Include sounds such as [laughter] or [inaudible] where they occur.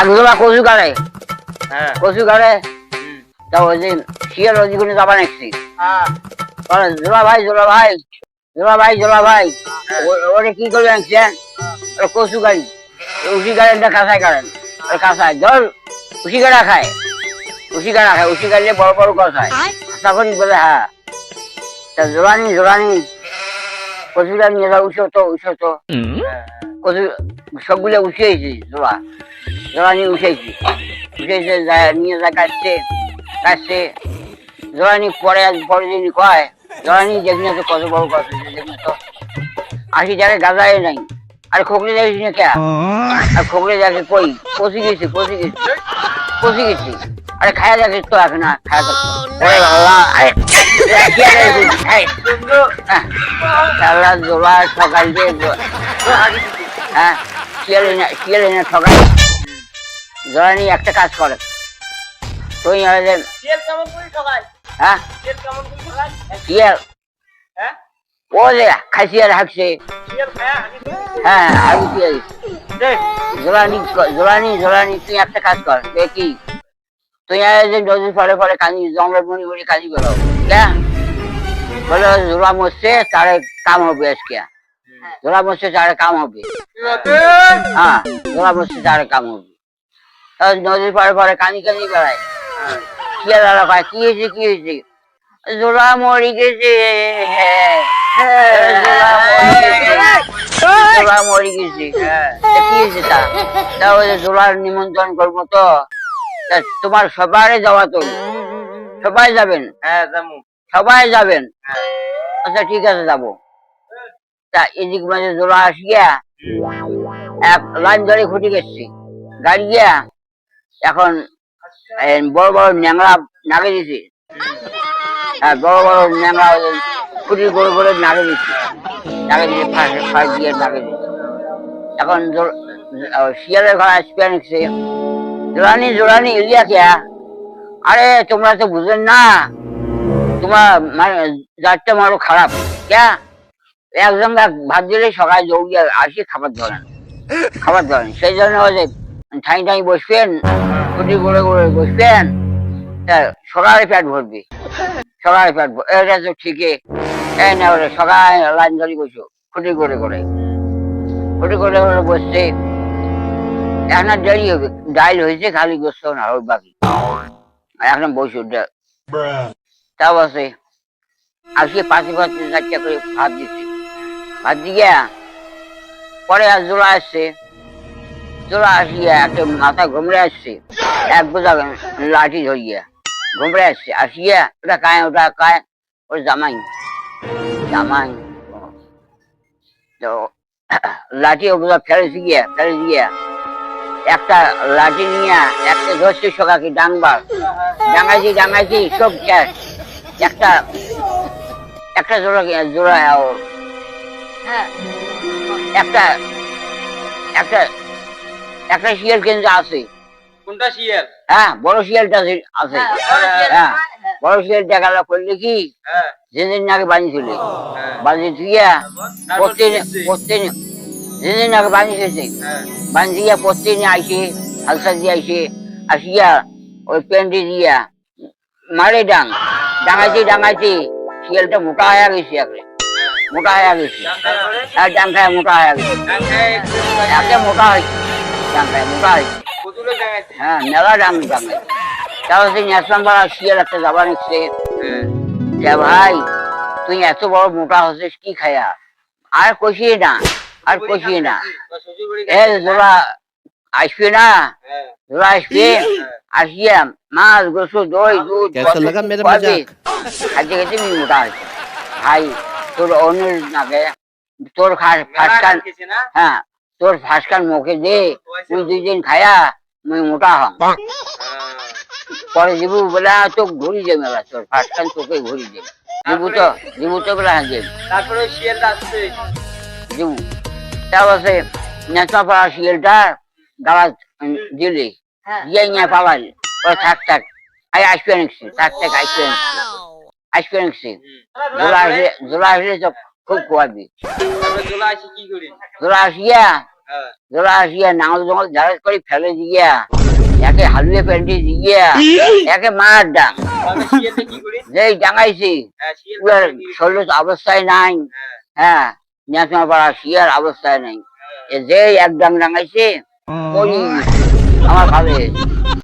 এক জোড়া কচু গাড়ে। হ্যাঁ। কচু গাড়ে। হুম। তা ওই ওদিকে যাবা নাকছি হ্যাঁ। জোড়া ভাই জোড়া ভাই জোড়া ভাই জোড়া ভাই। ওরে কি করে আনছেন কচু গাড়ি। উসি গাড়িটা কাঁচায় কারেন। ওরে কাঁচায় জল উসি গাড়া খায়। উসি গাড়া খায় উসি গাড়িলে বড় বড় হয় তখন বলে হ্যাঁ। তা জোরানি জোরানি কচু গাড়ি নিয়ে যাও তো উঠো তো। কচু সবগুলো উঠিয়েছি জোড়া জোরানি উঠেছি উঠেছে নিয়ে যায় কাটছে কাটছে। জোরানি পরে পরের দিন কয় জোরানি দেখি না তো কত বড় হয়েছে দেখি তো আসি যারে গাজায় নাই। আর খোকরে যাইছি না কে? আর খোকরে যাকে কই? পচি গেছি পচি গেছি পচি গেছি। আরে খায়া যাকে তো এখন না খায়া ওরে বাবা আরে [laughs] জোড়া সকাল দিয়ে হ্যাঁ শিয়ালে না শিয়ালে না ঠকাই জোরানি একটা কাজ করে। তুই শিয়াল হ্যাঁ? শিয়াল শিয়াল হ্যাঁ? ও যে খাসিয়ার হাঁকছে। শিয়াল হ্যাঁ আমি জানি? দেখ জোরানি জোরানি জোরানি তুই একটা কাজ কর কি তুই নদীর ফলে ফলে কানি জঙ্গল মুড়ি মুড়ি কানি করো। হ্যাঁ বলো জোড়া মরছে তারে কাম হবে আজকে। মরছে তারে কাম হবে। হ্যাঁ কাম হবে। নদীর পরে পরে কানি কানি বেড়ায়। পায় কি হয়েছে কি হয়েছে? জোড়া মরি গেছে। জোড়া মরি গেছে। জোড়া মরি গেছে। তা কি হয়েছে তা? তা ওই জোড়ার নিমন্ত্রণ করব তো। তোমার সবারই যাওয়া তো। সবাই যাবেন? হ্যাঁ সবাই যাবেন? আচ্ছা ঠিক আছে যাব। তা এদিক মাঝে জোড়া আসিয়া এক লাইন ধরে খুঁটি গেছি। গাড়ি গিয়া এখন বড় বড় ন্যাংরা নাগে দিছি। বড় বড় ন্যাংরা ওই খুঁটি করে করে নাগে দিছি। নাগে দিছি ফাঁস ফাঁস দিয়ে নাগে দিছি। এখন শিয়ালের ঘর আসবে নিচ্ছে। জোরানি জোরানি ইলিয়া খেয়া আরে তোমরা তো বুঝেন না। তোমার মানে জাতটা মারো খারাপ। ক্যা একজন ভাত দিলে সকালে দৌড়িয়ে আসি খাবার ধরেন খাবার ধরেন সেই জন্য ওই ঠাই ঠাই বসবেন ছুটি করে করে বসবেন সকালে পেট ভরবি। সকালে পেট এটা তো ঠিকই। এই না ওরে সকালে লাইন ধরে বসো খুঁটি করে করে। খুঁটি করে করে বসছে। এখন আর দেরি হবে। ডাইল হয়েছে খালি গোস্ত না ওই বাকি। এখন বসো তাও আছে। আজকে পাঁচি পাঁচি চারটা করে ভাত দিচ্ছে। ভাত পরে আর জোড়া আসছে। জোড়া আসিয়া একটা মাথা ঘুমড়ে আসছে। এক বোঝা লাঠি ধরিয়া ঘুমড়ে আসছে। আসিয়া ওটা কায় ওটা কায়, ওর জামাই। জামাই, তো লাঠি ওগুলো ফেলেছি গিয়া ফেলেছি গিয়া। একটা লাঠি নিয়ে, একটা ধরছে সকাকে ডাংবার ডাঙাইছি ডাঙাইছি সব শেষ। একটা একটা জোড়া জোড়া একটা একটা একটা শিয়াল আছে। কোনটা শিয়াল হ্যাঁ বড় শিয়ালটা আছে। হ্যাঁ বড় গেল করলে কি হ্যাঁ। নাকি হ্যাঁ। বানিয়ে দিয়া প্রত্যেক কি হচ্ছে? প্রত্যেক নাকি বানিয়েছে। হ্যাঁ। বান্ধিয়া প্রত্যেক আইসে হালসা দিয়ে আইসে আসিয়া ওই প্যান্টি দিয়া মারে ডাং। ডাঙাইতে ডাঙাইতে শিয়ালটা মোটা হয়ে গেছে একরে মোটা হয়ে গেছি। হ্যাঁ ডাঙ্কায় মোটা হয়ে গেছি। একে মোটা হয়েছি। ডাঙ্কায় মোটা হয়েছি। হ্যাঁ মেলা ডাং ডাঙ্গায় তারপর সেই ন্যাশনাল পাড়া শিয়ার একটা দাবা নিচ্ছে। ভাই তুই এত বড় মোটা হচ্ছিস কি খায়া? আর কষিয়ে না আর কষিয়ে না। এ তোরা আসবে না? তোরা আসবে? আসিয়া মাছ গোসু দই দুধ খাইতে খেতে মোটা হয়েছে। ভাই তোর অন্যের নাকে তোর ফাঁসকান হ্যাঁ তোর ফাঁসকান মুখে দে তুই দুই দিন খায়া মুই মোটা হম। হ্যাঁ। পরে দিবু বলে "আ, তোকে ঘুরি দে মেলা তোর ফাঁসকান তোকে ঘুরি দে। দিবু তো দিবু তো বলে হ্যাঁ দেব তারপরে শিয়ালটা আসছে। দিবু তাও আছে নেতা পাড়া শিয়ালটা গালা দিলি। দিয়ে নিয়ে থাক থাক আই আসবে নিচ্ছি থাক থাক আসবে আসবে নিচ্ছি জোলা আসলে জোলা খুব খোয়াবি চলে আসি কি করি? জোলা আসিয়া হ্যাঁ। জোড়া আসিয়া নাঙল জঙ্গল করে ফেলে দিয়া একে হালুয়ে প্যান্টি দিয়া একে মার যেই ডাঙাইছি হ্যাঁ শরীর অবস্থায় নাই। হ্যাঁ। হ্যাঁ নেশমা পাড়া শিয়ার অবস্থায় নাই এ যে এক ডাং ডাঙাইছে আমার খাবে